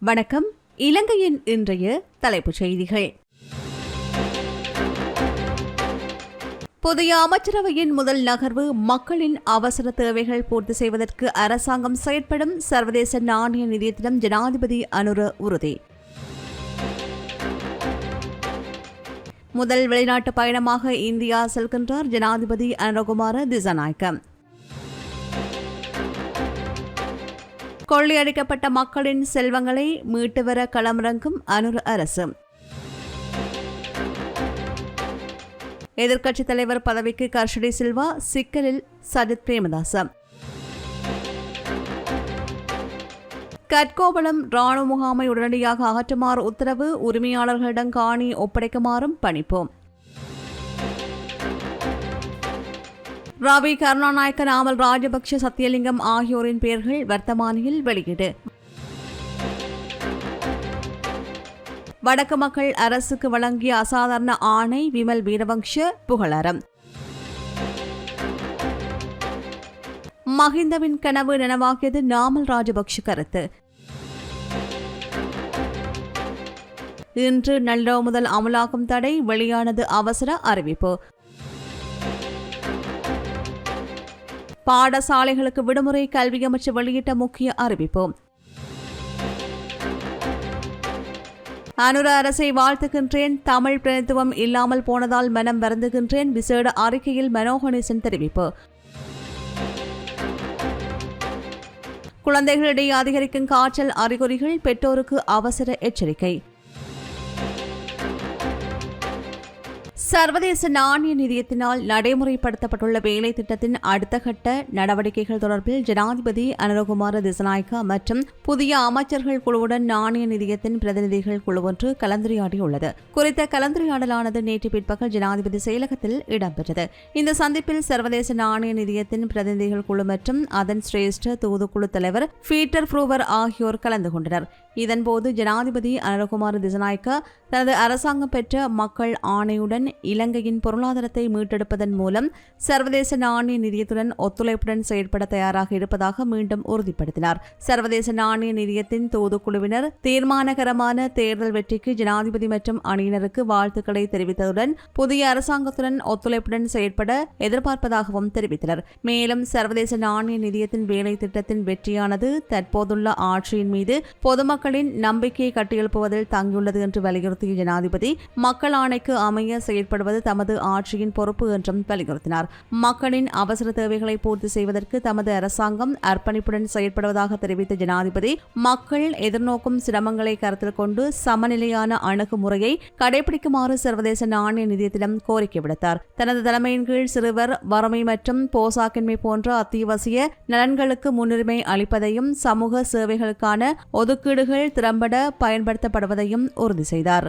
வணக்கம். இலங்கையின் இன்றைய தலைப்புச் செய்திகள். புதிய அமைச்சரவையின் முதல் நகர்வு மக்களின் அவசர தேவைகள் பூர்த்தி செய்வதற்கு அரசாங்கம் செயற்படும் சர்வதேச நாணய நிதியத்திடம் ஜனாதிபதி அனுர உறுதி. முதல் வெளிநாட்டு பயணமாக இந்தியா செல்கின்றார் ஜனாதிபதி அனுரகுமார திசநாயக்கம் கொள்ளையடிக்கப்பட்ட மக்களின் செல்வங்களை மீட்டு வர களமிறங்கும் அனுர் அரசு. எதிர்க்கட்சித் தலைவர் பதவிக்கு கர்ஷடி சில்வா சிக்கலில் சஜித் பிரேமதாச. கட்கோவளம் ராணுவ முகாமை உடனடியாக அகற்றுமாறு உத்தரவு உரிமையாளர்களிடம் காணி ஒப்படைக்குமாறும் பணிப்போம். ரவி கருணாநாயக்க நாமல் ராஜபக்ஷ சத்தியலிங்கம் ஆகியோரின் பெயர்கள் வர்த்தமானியில் வெளியீடு. வடக்கு மக்கள் அரசுக்கு வழங்கிய அசாதாரண ஆணை விமல் வீரவங்ஷ புகழாரம். மஹிந்தவின் கனவு நனவாகியது நாமல் ராஜபக்ஷ கருத்து. இன்று நள்ளிரவு முதல் அமலாக்கும் தடை வெளியானது அவசர அறிவிப்பு. பாடசாலைகளுக்கு விடுமுறை கல்வி அமைச்சு வெளியிட்ட முக்கிய அறிவிப்பு. அனுர அரசை வாழ்த்துகின்றேன். தமிழ் பிரதித்துவம் இல்லாமல் போனதால் மனம் வருந்துகின்றேன். விசேட அறிக்கையில் மனோகணேசன் தெரிவிப்பு. குழந்தைகளிடையே அதிகரிக்கும் காய்ச்சல் அறிகுறிகள் பெற்றோருக்கு அவசர எச்சரிக்கை. சர்வதேச நாணய நிதியத்தினால் நடைமுறைப்படுத்தப்பட்டுள்ள வேலை திட்டத்தின் அடுத்த கட்ட நடவடிக்கைகள் தொடர்பில் ஜனாதிபதி அனுரகுமார திசநாயக்கா மற்றும் புதிய அமைச்சர்கள் குழுவுடன் நாணய நிதியத்தின் பிரதிநிதிகள் குழு ஒன்று கலந்துரையாடியுள்ளது. குறித்த கலந்துரையாடலானது நேற்று பிற்பகல் ஜனாதிபதி செயலகத்தில் இடம்பெற்றது. இந்த சந்திப்பில் சர்வதேச நாணய நிதியத்தின் பிரதிநிதிகள் குழு மற்றும் அதன் சிரேஷ்ட தூதுக்குழு தலைவர் பீட்டர் ஃப்ரூவர் ஆகியோர் கலந்து கொண்டனர். இதன்போது ஜனாதிபதி அனுரகுமார திசநாயக்க தனது அரசாங்கம் பெற்ற மக்கள் ஆணையுடன் இலங்கையின் பொருளாதாரத்தை மீட்டெடுப்பதன் மூலம் சர்வதேச நாணய நிதியத்துடன் ஒத்துழைப்புடன் செயற்பட தயாராக இருப்பதாக மீண்டும் உறுதிப்படுத்தினார். சர்வதேச நாணய நிதியத்தின் தூதுக்குழுவினர் தீர்மானகரமான தேர்தல் வெற்றிக்கு ஜனாதிபதி மற்றும் அணியினருக்கு வாழ்த்துக்களை தெரிவித்ததுடன் புதிய அரசாங்கத்துடன் ஒத்துழைப்புடன் செயற்பட எதிர்பார்ப்பதாகவும் தெரிவித்தனர். மேலும் சர்வதேச நாணய நிதியத்தின் வேலை திட்டத்தின் வெற்றியானது தற்போதுள்ள ஆட்சியின் மீது பொதுமக்களின் நம்பிக்கையை கட்டியெழுப்புவதில் தங்கியுள்ளது என்று வலியுறுத்திய ஜனாதிபதி மக்கள் ஆணைக்கு அமைய செயற்படுவது தமது ஆட்சியின் பொறுப்பு என்றும் வலியுறுத்தினார். மக்களின் அவசர தேவைகளை பூர்த்தி செய்வதற்கு தமது அரசாங்கம் அர்ப்பணிப்புடன் செயற்படுவதாக தெரிவித்த ஜனாதிபதி மக்கள் எதிர்நோக்கும் சிரமங்களை கருத்தில் கொண்டு சமநிலையான அணுகுமுறையை கடைபிடிக்குமாறு சர்வதேச நாணய நிதியத்திடம் கோரிக்கை விடுத்தார். தனது தலைமையின் கீழ் சிறுவர் வறுமை மற்றும் போசாக்கின்மை போன்ற அத்தியாவசிய நலன்களுக்கு முன்னுரிமை அளிப்பதையும் சமூக சேவைகளுக்கான ஒதுக்கீடுகள் திறம்பட பயன்படுத்தப்படுவதையும் உறுதி செய்தார்.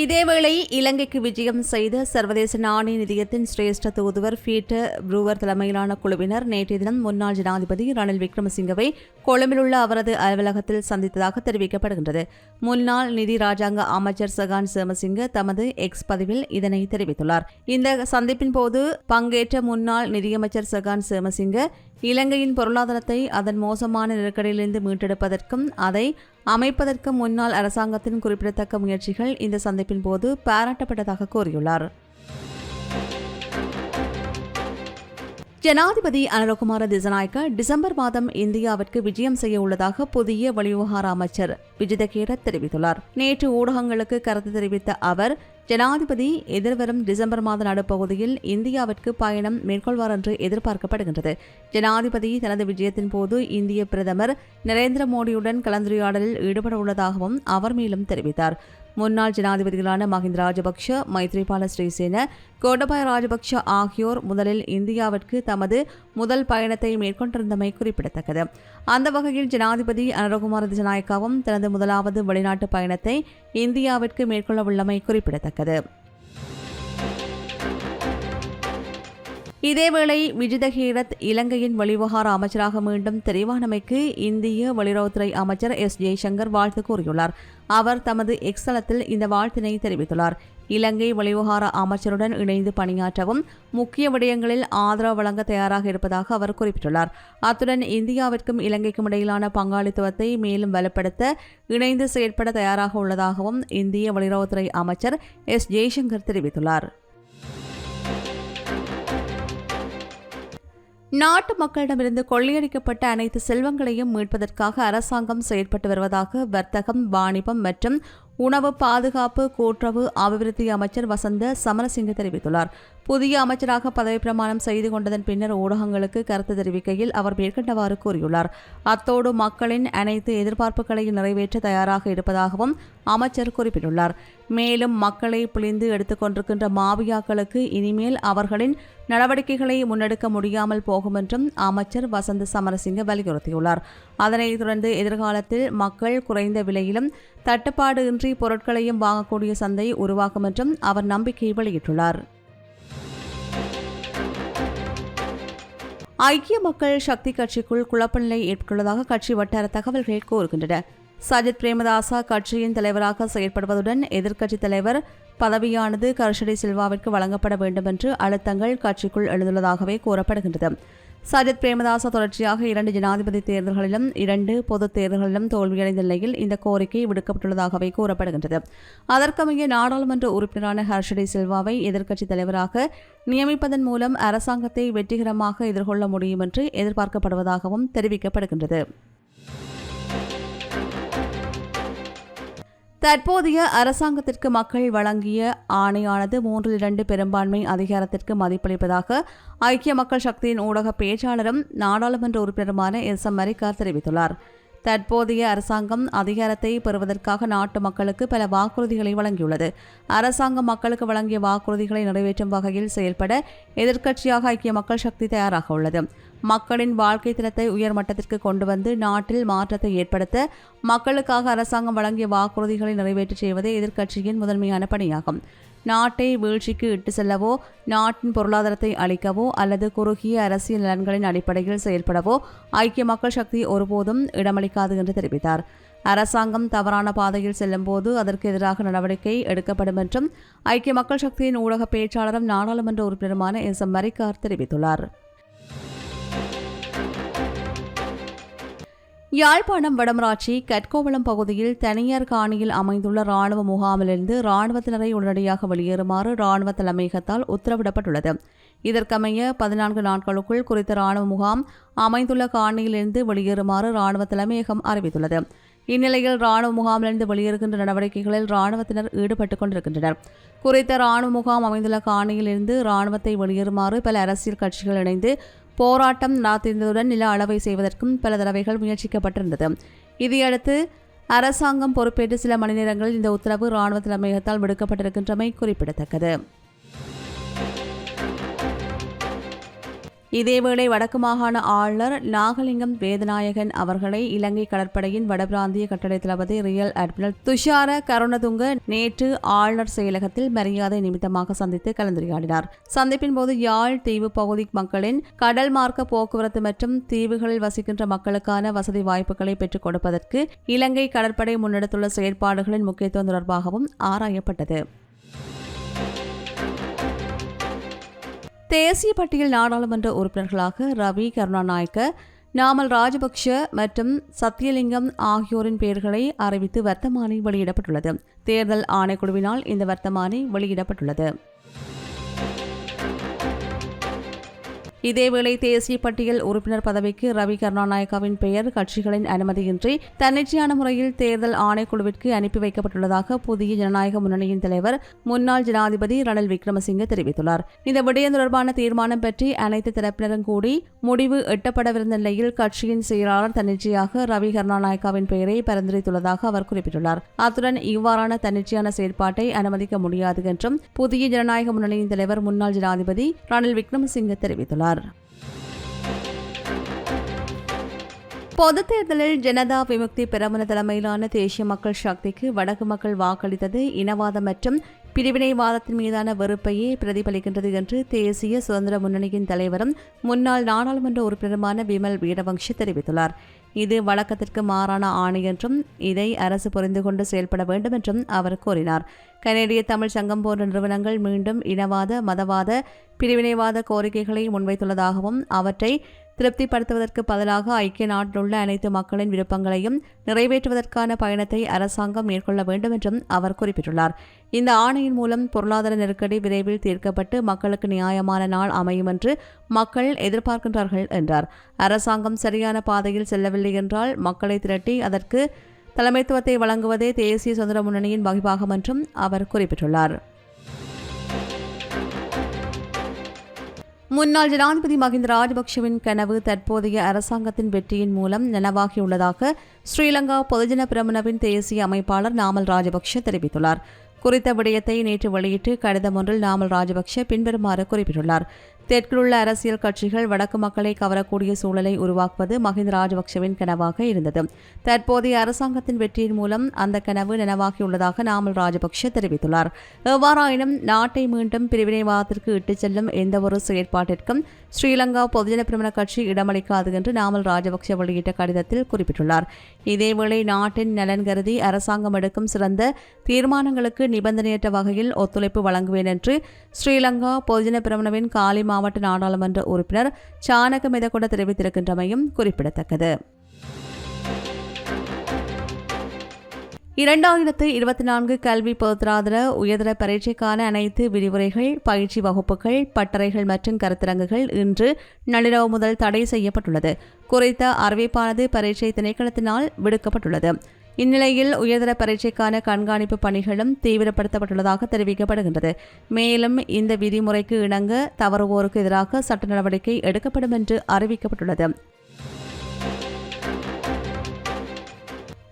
இதேவேளை இலங்கைக்கு விஜயம் செய்த சர்வதேச நாணய நிதியத்தின் சிரேஷ்ட தூதுவர் பீட்டர் ப்ரூவர் தலைமையிலான குழுவினர் நேற்றைய தினம் முன்னாள் ஜனாதிபதி ரணில் விக்ரமசிங்கவை கொழும்பிலுள்ள அவரது அலுவலகத்தில் சந்தித்ததாக தெரிவிக்கப்படுகின்றது. முன்னாள் நிதி ராஜாங்க அமைச்சர் சகான் சேமசிங்க தமது எக்ஸ் பதிவில் இதனை தெரிவித்துள்ளார். இந்த சந்திப்பின் போது பங்கேற்ற முன்னாள் நிதியமைச்சர் சகான் சேமசிங்க இலங்கையின் பொருளாதாரத்தை அதன் மோசமான நெருக்கடியிலிருந்து மீட்டெடுப்பதற்கும் அதை அமைப்பதற்கும் முன்னாள் அரசாங்கத்தின் குறிப்பிடத்தக்க முயற்சிகள் இந்த சந்திப்பின் போது பாராட்டப்பட்டதாக கூறியுள்ளார். ஜனாதிபதி அனுரகுமார திசநாயக்க டிசம்பர் மாதம் இந்தியாவிற்கு விஜயம் செய்ய உள்ளதாக புதிய வெளிவிவகார அமைச்சர் விஜிதகேர தெரிவித்துள்ளார். நேற்று ஊடகங்களுக்கு கருத்து தெரிவித்த அவர் ஜனாதிபதி எதிர்வரும் டிசம்பர் மாத நடுப்பகுதியில் இந்தியாவிற்கு பயணம் மேற்கொள்வார் என்று எதிர்பார்க்கப்படுகின்றது. ஜனாதிபதி தனது விஜயத்தின் போது இந்திய பிரதமர் நரேந்திர மோடியுடன் கலந்துரையாடலில் ஈடுபட உள்ளதாகவும் அவர் மேலும் தெரிவித்தார். முன்னாள் ஜனாதிபதிகளான மஹிந்த ராஜபக்ஷ மைத்ரிபால ஸ்ரீசேன கோடபாய ராஜபக்ஷ ஆகியோர் முதலில் இந்தியாவிற்கு தமது முதல் பயணத்தை மேற்கொண்டிருந்தமை குறிப்பிடத்தக்கது. அந்த வகையில் ஜனாதிபதி அனுரகுமார திசநாயக்காவும் தனது முதலாவது வெளிநாட்டு பயணத்தை இந்தியாவிற்கு மேற்கொள்ள உள்ளமை குறிப்பிடத்தக்கது. இதேவேளை விஜித ஹீரத் இலங்கையின் வெளிவகார அமைச்சராக மீண்டும் தெரிவானமைக்கு இந்திய வெளியுறவுத்துறை அமைச்சர் எஸ் ஜெய்சங்கர் வாழ்த்து கூறியுள்ளார். அவர் தமது எக்ஸலத்தில் இந்த வாழ்த்தினை தெரிவித்துள்ளார். இலங்கை வெளிவகார அமைச்சருடன் இணைந்து பணியாற்றவும் முக்கிய விடயங்களில் ஆதரவு வழங்க தயாராக இருப்பதாக அவர் குறிப்பிட்டுள்ளார். அத்துடன் இந்தியாவிற்கும் இலங்கைக்கும் இடையிலான பங்காளித்துவத்தை மேலும் வலுப்படுத்த இணைந்து செயற்பட தயாராக உள்ளதாகவும் இந்திய வெளியுறவுத்துறை அமைச்சர் எஸ் ஜெய்சங்கர் தெரிவித்துள்ளார். நாட்டு மக்களிடமிருந்து கொள்ளையடிக்கப்பட்ட அனைத்து செல்வங்களையும் மீட்பதற்காக அரசாங்கம் செயற்பட்டு வருவதாக வர்த்தகம் வாணிபம் மற்றும் உணவு பாதுகாப்பு கூட்டுறவு அபிவிருத்தி அமைச்சர் வசந்த சமரசிங்க தெரிவித்துள்ளார். புதிய அமைச்சராக பதவி பிரமாணம் செய்து கொண்டதன் பின்னர் ஊடகங்களுக்கு கருத்து தெரிவிக்கையில் அவர் மேற்கண்டவாறு கூறியுள்ளார். அத்தோடு மக்களின் அனைத்து எதிர்பார்ப்புகளையும் நிறைவேற்ற தயாராக இருப்பதாகவும் அமைச்சர் குறிப்பிட்டுள்ளார். மேலும் மக்களை பிழிந்து எடுத்துக்கொண்டிருக்கின்ற மாவியாக்களுக்கு இனிமேல் அவர்களின் நடவடிக்கைகளை முன்னெடுக்க முடியாமல் போகும் என்றும் அமைச்சர் வசந்த சமரசிங்க வலியுறுத்தியுள்ளார். அதனைத் தொடர்ந்து எதிர்காலத்தில் மக்கள் குறைந்த விலையிலும் தட்டுப்பாடு இன்றி பொருட்களையும் வாங்கக்கூடிய சந்தை உருவாகும் என்றும் அவர் நம்பிக்கை வெளியிட்டுள்ளார். ஐக்கிய மக்கள் சக்தி கட்சிக்குள் குழப்ப நிலை ஏற்பட்டுள்ளதாக கட்சி வட்டார தகவல்கள் கூறுகின்றன. சஜித் பிரேமதாசா கட்சியின் தலைவராக செயற்படுவதுடன் எதிர்க்கட்சித் தலைவர் பதவியானது கர்ஷடி சில்வாவிற்கு வழங்கப்பட வேண்டும் என்று அழுத்தங்கள் கட்சிக்குள் எழுந்துள்ளதாகவே கூறப்படுகின்றது. சஜித் பிரேமதாச தொடர்ச்சியாக இரண்டு ஜனாதிபதி தேர்தல்களிலும் இரண்டு பொதுத் தேர்தல்களிலும் தோல்வியடைந்த நிலையில் இந்த கோரிக்கை விடுக்கப்பட்டுள்ளதாகவே கூறப்படுகின்றது. அதற்கமைய நாடாளுமன்ற உறுப்பினரான ஹர்ஷடி சில்வாவை எதிர்க்கட்சித் தலைவராக நியமிப்பதன் மூலம் அரசாங்கத்தை வெற்றிகரமாக எதிர்கொள்ள முடியும் என்று எதிர்பார்க்கப்படுவதாகவும் தெரிவிக்கப்படுகின்றது. தற்போதைய அரசாங்கத்திற்கு மக்கள் வழங்கிய ஆணையானது மூன்றில் இரண்டு பெரும்பான்மை அதிகாரத்திற்கு மதிப்பளிப்பதாக ஐக்கிய மக்கள் சக்தியின் ஊடக பேச்சாளரும் நாடாளுமன்ற உறுப்பினருமான எஸ் எம் மரிக்கார் தெரிவித்துள்ளார். தற்போதைய அரசாங்கம் அதிகாரத்தை பெறுவதற்காக நாட்டு மக்களுக்கு பல வாக்குறுதிகளை வழங்கியுள்ளது. அரசாங்கம் மக்களுக்கு வழங்கிய வாக்குறுதிகளை நிறைவேற்றும் வகையில் செயல்பட எதிர்க்கட்சியாக ஐக்கிய மக்கள் சக்தி தயாராக உள்ளது. மக்களின் வாழ்க்கை தரத்தை உயர்மட்டத்திற்கு கொண்டு வந்து நாட்டில் மாற்றத்தை ஏற்படுத்த மக்களுக்காக அரசாங்கம் வழங்கிய வாக்குறுதிகளை நிறைவேற்றி செய்வதே எதிர்க்கட்சியின் முதன்மையான பணியாகும். நாட்டை வீழ்ச்சிக்கு இட்டு செல்லவோ நாட்டின் பொருளாதாரத்தை அளிக்கவோ அல்லது குறுகிய அரசியல் நலன்களின் அடிப்படையில் செயல்படவோ ஐக்கிய மக்கள் சக்தி ஒருபோதும் இடமளிக்காது என்று தெரிவித்தார். அரசாங்கம் தவறான பாதையில் செல்லும்போது அதற்கு எதிராக நடவடிக்கை எடுக்கப்படும் என்றும் ஐக்கிய மக்கள் சக்தியின் ஊடக பேச்சாளரும் நாடாளுமன்ற உறுப்பினருமான எஸ் எம் மரிக்கார் தெரிவித்துள்ளார். யாழ்ப்பாணம் வடமராட்சி கட்கோவளம் பகுதியில் தனியார் காணியில் அமைந்துள்ள ராணுவ முகாமிலிருந்து ராணுவத்தினரை உடனடியாக வெளியேறுமாறு ராணுவ தலைமையகத்தால் உத்தரவிடப்பட்டுள்ளது. இதற்கமைய பதினான்கு நாட்களுக்குள் குறித்த ராணுவ முகாம் அமைந்துள்ள காணியிலிருந்து வெளியேறுமாறு ராணுவ தலைமையகம் அறிவித்துள்ளது. இந்நிலையில் ராணுவ முகாமிலிருந்து வெளியேறுகின்ற நடவடிக்கைகளில் ராணுவத்தினர் ஈடுபட்டுக் கொண்டிருக்கின்றனர். குறித்த ராணுவ முகாம் அமைந்துள்ள காணியிலிருந்து ராணுவத்தை வெளியேறுமாறு பல அரசியல் கட்சிகள் இணைந்து போராட்டம் நடத்தியதுடன் நில அளவை செய்வதற்கும் பல தடவைகள் முயற்சிக்கப்பட்டிருந்தது. இதையடுத்து அரசாங்கம் பொறுப்பேற்று சில மணி நேரங்களில் இந்த உத்தரவு இராணுவ தலைமையகத்தால் விடுக்கப்பட்டிருக்கின்றமை குறிப்பிடத்தக்கது. இதேவேளை வடக்கு மாகாண ஆளுநர் நாகலிங்கம் வேதநாயகன் அவர்களை இலங்கை கடற்படையின் வடபிராந்திய கட்டளை தளபதி ரியல் அட்மிரல் துஷார கருணதுங்க நேற்று ஆளுநர் செயலகத்தில் மரியாதை நிமித்தமாக சந்தித்து கலந்துரையாடினார். சந்திப்பின் போது யாழ் தீவு பகுதி மக்களின் கடல் மார்க்க போக்குவரத்து மற்றும் தீவுகளில் வசிக்கின்ற மக்களுக்கான வசதி வாய்ப்புகளை பெற்றுக் கொடுப்பதற்கு இலங்கை கடற்படை முன்னெடுத்துள்ள செயற்பாடுகளின் முக்கியத்துவம் தொடர்பாகவும் ஆராயப்பட்டது. தேசிய பட்டியல் நாடாளுமன்ற உறுப்பினர்களாக ரவி கருணாநாயக்க நாமல் ராஜபக்ஷ மற்றும் சத்தியலிங்கம் ஆகியோரின் பெயர்களை அறிவித்து வர்த்தமானி வெளியிடப்பட்டுள்ளது. தேர்தல் ஆணைக்குழுவினால் இந்த வர்த்தமானி வெளியிடப்பட்டுள்ளது. இதேவேளை தேசிய பட்டியல் உறுப்பினர் பதவிக்கு ரவி கருணாநாயக்காவின் பெயர் கட்சிகளின் அனுமதியின்றி தன்னிச்சையான முறையில் தேர்தல் ஆணைக்குழுவிற்கு அனுப்பி வைக்கப்பட்டுள்ளதாக புதிய ஜனநாயக முன்னணியின் தலைவர் முன்னாள் ஜனாதிபதி ரணில் விக்ரமசிங்கே தெரிவித்துள்ளார். இந்த விடயம் தொடர்பான தீர்மானம் பற்றி அனைத்து தரப்பினரும் கூடி முடிவு எட்டப்படவிருந்த நிலையில் கட்சியின் செயலாளர் தன்னிச்சையாக ரவி கருணாநாயக்காவின் பெயரை பரிந்துரைத்துள்ளதாக அவர் குறிப்பிட்டுள்ளார். அத்துடன் இவ்வாறான தன்னிச்சையான செயற்பாட்டை அனுமதிக்க முடியாது என்றும் புதிய ஜனநாயக முன்னணியின் தலைவர் முன்னாள் ஜனாதிபதி ரணில் விக்ரமசிங்கே தெரிவித்துள்ளார். பொதுத் தேர்தலில் ஜனதா விமுக்தி பெரமுன தலைமையிலான தேசிய மக்கள் சக்திக்கு வடக்கு மக்கள் வாக்களித்தது இனவாதம் மற்றும் பிரிவினைவாதத்தின் மீதான வெறுப்பையே பிரதிபலிக்கின்றது என்று தேசிய சுதந்திர முன்னணியின் தலைவரும் முன்னாள் நாடாளுமன்ற உறுப்பினருமான விமல் வீரவங்ஷி தெரிவித்துள்ளார். இது வழக்கத்திற்கு மாறான ஆணை என்றும் இதை அரசு புரிந்து கொண்டு செயல்பட வேண்டும் என்றும் அவர் கூறினார். கனேடிய தமிழ் சங்கம் போன்ற நிறுவனங்கள் மீண்டும் இனவாத மதவாத பிரிவினைவாத கோரிக்கைகளை முன்வைத்துள்ளதாகவும் அவற்றை திருப்திப்படுத்துவதற்கு பதிலாக ஐக்கிய நாட்டிலுள்ள அனைத்து மக்களின் விருப்பங்களையும் நிறைவேற்றுவதற்கான பயணத்தை அரசாங்கம் மேற்கொள்ள வேண்டும் என்றும் அவர் குறிப்பிட்டுள்ளார். இந்த ஆணையின் மூலம் பொருளாதார நெருக்கடி விரைவில் தீர்க்கப்பட்டு மக்களுக்கு நியாயமான நாள் அமையும் என்று மக்கள் எதிர்பார்க்கின்றார்கள் என்றார். அரசாங்கம் சரியான பாதையில் செல்லவில்லை என்றால் மக்களை திரட்டி அதற்கு தலைமைத்துவத்தை வழங்குவதே தேசிய சுதந்திர முன்னணியின் வகிபாகம் என்றும் அவர் குறிப்பிட்டுள்ளார். முன்னாள் ஜனாதிபதி மஹிந்த ராஜபக்ஷவின் கனவு தற்போதைய அரசாங்கத்தின் வெற்றியின் மூலம் நனவாகியுள்ளதாக ஸ்ரீலங்கா பொதுஜன பிரமணவின் தேசிய அமைப்பாளர் நாமல் ராஜபக்ஷ தெரிவித்துள்ளார். குறித்த விடயத்தை நேற்று வெளியிட்டு கடிதம் ஒன்றில் நாமல் ராஜபக்ஷ பின்வருமாறு குறிப்பிட்டுள்ளார். தெற்கிலுள்ள அரசியல் கட்சிகள் வடக்கு மக்களை கவரக்கூடிய சூழலை உருவாக்குவது மஹிந்த ராஜபக்சவின் கனவாக இருந்தது. தற்போதைய அரசாங்கத்தின் வெற்றியின் மூலம் அந்த கனவு நனவாகியுள்ளதாக நாமல் ராஜபக்ஷ தெரிவித்துள்ளார். எவ்வாறாயினும் நாட்டை மீண்டும் பிரிவினைவாதத்திற்கு இட்டுச் செல்லும் எந்தவொரு செயற்பாட்டிற்கும் ஸ்ரீலங்கா பொதுஜன பிரமண கட்சி இடமளிக்காது என்று நாமல் ராஜபக்ஷ வெளியிட்ட கடிதத்தில் குறிப்பிட்டுள்ளார். இதேவேளை நாட்டின் நலன் கருதி அரசாங்கம் எடுக்கும் சிறந்த தீர்மானங்களுக்கு நிபந்தனையற்ற வகையில் ஒத்துழைப்பு வழங்குவேன் என்று ஸ்ரீலங்கா பொதுஜன பிரமணவின் காலி மாவட்ட நாடாளுமன்ற உறுப்பினர் சானக மெதகொட தெரிவித்திருக்கின்றமையும் குறிப்பிடத்தக்கது. இரண்டாயிரத்து இருபத்தி நான்கு கல்வி பொருத்தராதர உயர்தர பரீட்சைக்கான அனைத்து விரிவுரைகள் பயிற்சி வகுப்புகள் பட்டறைகள் மற்றும் கருத்தரங்குகள் இன்று நள்ளிரவு முதல் தடை செய்யப்பட்டுள்ளது. குறித்த அறிவிப்பானது பரீட்சை திணைக்களத்தினால் விடுக்கப்பட்டுள்ளது. இந்நிலையில் உயர்தர பரீட்சைக்கான கண்காணிப்பு பணிகளும் தீவிரப்படுத்தப்பட்டுள்ளதாக தெரிவிக்கப்படுகின்றது. மேலும் இந்த விதிமுறைக்கு இணங்க தவறுவோருக்கு எதிராக சட்ட நடவடிக்கை எடுக்கப்படும் என்று அறிவிக்கப்பட்டுள்ளது.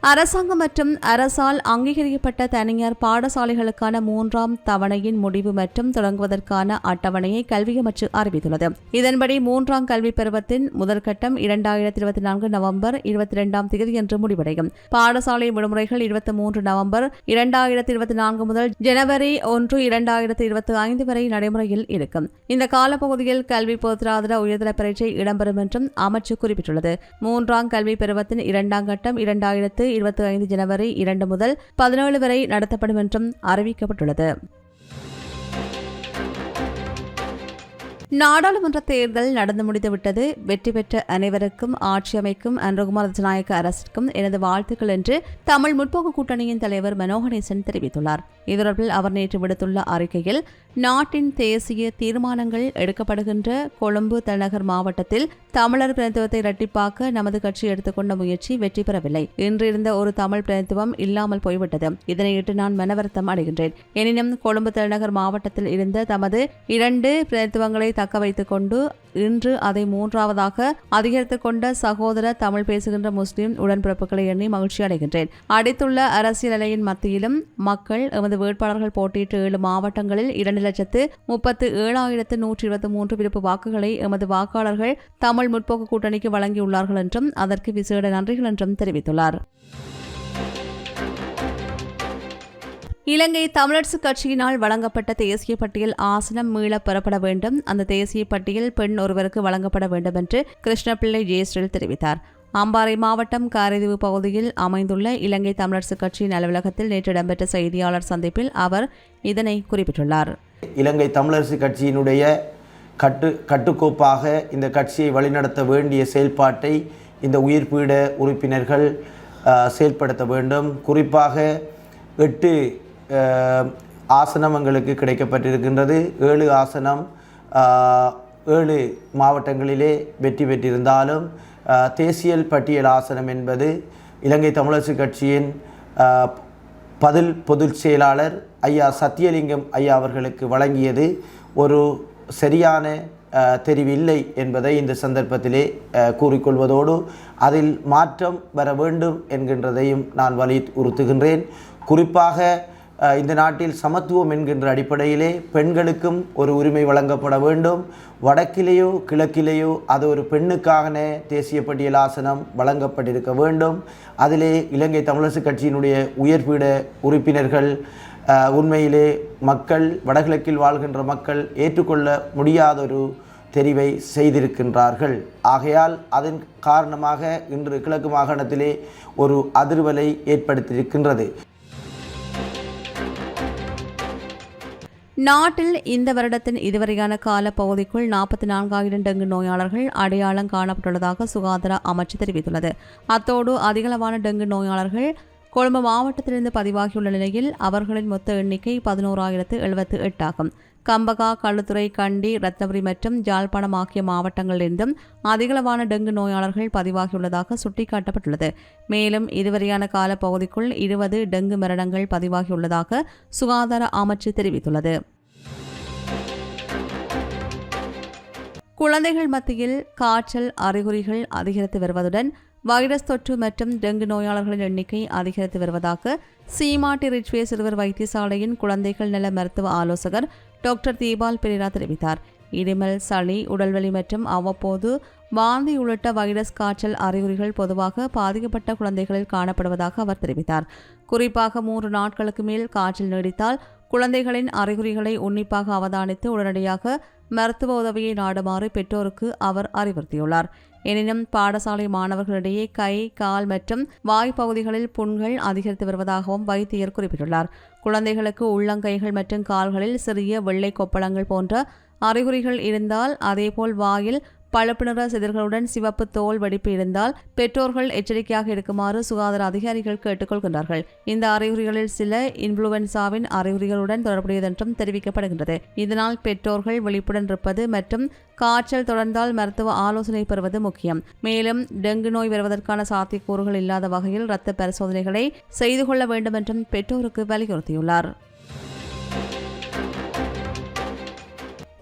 அரசாங்கம் மற்றும் அரசால் அங்கீகரிக்கப்பட்ட தனியார் பாடசாலைகளுக்கான மூன்றாம் தவணையின் முடிவு மற்றும் தொடங்குவதற்கான அட்டவணையை கல்வி அமைச்சு அறிவித்துள்ளது. இதன்படி மூன்றாம் கல்வி பருவத்தின் முதற்கட்டம் இரண்டாயிரத்தி இருபத்தி நான்கு நவம்பர் இருபத்தி இரண்டாம் தேதி என்று முடிவடையும். பாடசாலை விடுமுறைகள் இருபத்தி மூன்று நவம்பர் இரண்டாயிரத்தி இருபத்தி நான்கு முதல் ஜனவரி ஒன்று இரண்டாயிரத்தி இருபத்தி ஐந்து வரை நடைமுறையில் இருக்கும். இந்த காலப்பகுதியில் கல்வி பொதுராதர உயர்தர பரீட்சை இடம்பெறும் என்றும் அமைச்சு குறிப்பிட்டுள்ளது. மூன்றாம் கல்வி பருவத்தின் இரண்டாம் கட்டம் இரண்டாயிரத்து இருபத்தி ஐந்து ஜனவரி இரண்டு முதல் பதினேழு வரை நடத்தப்படும் என்றும் அறிவிக்கப்பட்டுள்ளது. நாடாளுமன்ற தேர்தல் நடந்து முடிந்துவிட்டது. வெற்றி பெற்ற அனைவருக்கும் ஆட்சி அமைக்கும் அன்றகுமார் ஜனநாயக அரசிற்கும் எனது வாழ்த்துக்கள் என்று தமிழ் முற்போக்கு கூட்டணியின் தலைவர் மனோகணேசன் தெரிவித்துள்ளார். இதொடர்பில் அவர் நேற்று விடுத்துள்ள அறிக்கையில் நாட்டின் தேசிய தீர்மானங்கள் எடுக்கப்படுகின்ற கொழும்பு தலைநகர் மாவட்டத்தில் தமிழர் பிரதித்துவத்தை இரட்டிப்பாக்க நமது கட்சி எடுத்துக்கொண்ட முயற்சி வெற்றி பெறவில்லை. இன்றிருந்த ஒரு தமிழ் பிரதித்துவம் இல்லாமல் போய்விட்டது. இதனையிட்டு நான் மனவருத்தம் அடைகின்றேன். எனினும் கொழும்பு தலைநகர் மாவட்டத்தில் இருந்த தமது இரண்டு பிரதித்துவங்களை தக்க வைத்துக் கொண்டு இன்று அதை மூன்றாவதாக அதிகரித்துக் கொண்ட சகோதர தமிழ் பேசுகின்ற முஸ்லிம் உடன்பிறப்புகளை எண்ணி மகிழ்ச்சி அடைகின்றேன். அடித்துள்ள அரசியல் அலையின் மத்தியிலும் மக்கள் எமது வேட்பாளர்கள் போட்டியிட்ட ஏழு மாவட்டங்களில் இரண்டு லட்சத்து முப்பத்து ஏழாயிரத்து நூற்றி இருபத்தி மூன்று விருப்பு வாக்குகளை எமது வாக்காளர்கள் தமிழ் முற்போக்கு கூட்டணிக்கு வழங்கியுள்ளார்கள் என்றும் அதற்கு விசேட நன்றிகள் என்றும் தெரிவித்துள்ளார். இலங்கை தமிழரசு கட்சியினால் வழங்கப்பட்ட தேசிய பட்டியல் ஆசனம் மீளப் பெறப்பட வேண்டும். அந்த தேசிய பட்டியல் பெண் ஒருவருக்கு வழங்கப்பட வேண்டும் என்று கிருஷ்ணபிள்ளை ஜெயஸ்ரீல் தெரிவித்தார். அம்பாறை மாவட்டம் காரைதீவு பகுதியில் அமைந்துள்ள இலங்கை தமிழரசு கட்சியின் அலுவலகத்தில் நேற்று இடம்பெற்ற செய்தியாளர் சந்திப்பில் அவர் இதனை குறிப்பிட்டுள்ளார். இலங்கை தமிழரசு கட்சியினுடைய கட்டு கட்டுக்கோப்பாக இந்த கட்சியை வழிநடத்த வேண்டிய செயல்பாட்டை இந்த உயிர்ப்பீட உறுப்பினர்கள் செயல்படுத்த வேண்டும். குறிப்பாக எட்டு ஆசனம் எங்களுக்கு கிடைக்கப்பட்டிருக்கின்றது. ஏழு ஆசனம் ஏழு மாவட்டங்களிலே வெற்றி பெற்றிருந்தாலும் தேசியல் பட்டியல் ஆசனம் என்பது இலங்கை தமிழரசு கட்சியின் பதில் பொதுச் செயலாளர் ஐயா சத்தியலிங்கம் ஐயா அவர்களுக்கு வழங்கியது. ஒரு சரியான தெரிவில்லை என்பதை இந்த சந்தர்ப்பத்திலே கூறிக்கொள்வதோடு அதில் மாற்றம் வர வேண்டும் என்கின்றதையும் நான் வலியுறுத்துகின்றேன். குறிப்பாக இந்த நாட்டில் சமத்துவம் என்கின்ற அடிப்படையிலே பெண்களுக்கும் ஒரு உரிமை வழங்கப்பட வேண்டும். வடக்கிலேயோ கிழக்கிலேயோ அது ஒரு பெண்ணுக்கான தேசிய பட்டியல் ஆசனம் வழங்கப்பட்டிருக்க வேண்டும். அதிலே இலங்கை தமிழரசு கட்சியினுடைய உயர்பீட உறுப்பினர்கள் உண்மையிலே மக்கள் வடகிழக்கில் வாழ்கின்ற மக்கள் ஏற்றுக்கொள்ள முடியாத ஒரு தெரிவை செய்திருக்கின்றார்கள். ஆகையால் அதன் காரணமாக இன்று கிழக்கு மாகாணத்திலே ஒரு அதிர்வலை ஏற்படுத்தியிருக்கின்றது. நாட்டில் இந்த வருடத்தின் இதுவரையான கால பகுதிக்குள் நாற்பத்தி நான்காயிரம் டெங்கு நோயாளர்கள் அடையாளம் காணப்பட்டுள்ளதாக சுகாதார அமைச்சு தெரிவித்துள்ளது. அத்தோடு அதிகளவான டெங்கு நோயாளர்கள் கொழும்பு மாவட்டத்திலிருந்து பதிவாகியுள்ள நிலையில் அவர்களின் மொத்த எண்ணிக்கை பதினோராயிரத்து எழுபத்து எட்டாகும். கம்பகா களுத்துறை கண்டி ரத்னபுரி மற்றும் ஜாழ்ப்பாணம் ஆகிய மாவட்டங்களிலிருந்தும் அதிகளவான டெங்கு நோயாளர்கள் பதிவாகியுள்ளதாக சுட்டிக்காட்டப்பட்டுள்ளது. மேலும் இதுவரையான கால பகுதிக்குள் இருபது டெங்கு மரணங்கள் பதிவாகியுள்ளதாக சுகாதார அமைச்சு தெரிவித்துள்ளது. குழந்தைகள் மத்தியில் காய்ச்சல் அறிகுறிகள் அதிகரித்து வருவதுடன் வைரஸ் தொற்று மற்றும் டெங்கு நோயாளர்களின் எண்ணிக்கை அதிகரித்து வருவதாக சீமாட்டி ரிச்வே சிறுவர் வைத்தியசாலையின் குழந்தைகள் நல மருத்துவ ஆலோசகர் டாக்டர் தீபால் பெரேரா தெரிவித்தார். இடிமல் சளி உடல்வலி மற்றும் அவ்வப்போது வாந்தி உள்ளிட்ட வைரஸ் காய்ச்சல் அறிகுறிகள் பொதுவாக பாதிக்கப்பட்ட குழந்தைகளில் காணப்படுவதாக அவர் தெரிவித்தார். குறிப்பாக மூன்று நாட்களுக்கு மேல் காய்ச்சல் நீடித்தால் குழந்தைகளின் அறிகுறிகளை உன்னிப்பாக அவதானித்து உடனடியாக மருத்துவ உதவியை நாடுமாறு பெற்றோருக்கு அவர் அறிவுறுத்தியுள்ளார். எனினும் பாடசாலை மாணவர்களிடையே கை கால் மற்றும் வாய் பகுதிகளில் புண்கள் அதிகரித்து வருவதாகவும் வைத்தியர் குறிப்பிட்டுள்ளார். குழந்தைகளுக்கு உள்ளங்கைகள் மற்றும் கால்களில் சிறிய வெள்ளை கொப்பளங்கள் போன்ற அறிகுறிகள் இருந்தால் அதேபோல் வாயில் பழுப்பு நிற சிதர்களுடன் சிவப்பு தோல் வெடிப்பு இருந்தால் பெற்றோர்கள் எச்சரிக்கையாக இருக்குமாறு சுகாதார அதிகாரிகள் கேட்டுக்கொள்கின்றார்கள். இந்த அறிகுறிகளில் சில இன்ஃபுளுவன்சாவின் அறிகுறிகளுடன் தொடர்புடையதென்றும் தெரிவிக்கப்படுகின்றது. இதனால் பெற்றோர்கள் விழிப்புடன் இருப்பது மற்றும் காய்ச்சல் தொடர்ந்தால் மருத்துவ ஆலோசனை பெறுவது முக்கியம். மேலும் டெங்கு நோய் வருவதற்கான சாத்தியக்கூறுகள் இல்லாத வகையில் இரத்த பரிசோதனைகளை செய்து கொள்ள வேண்டும் என்றும் பெற்றோருக்கு வலியுறுத்தியுள்ளார்.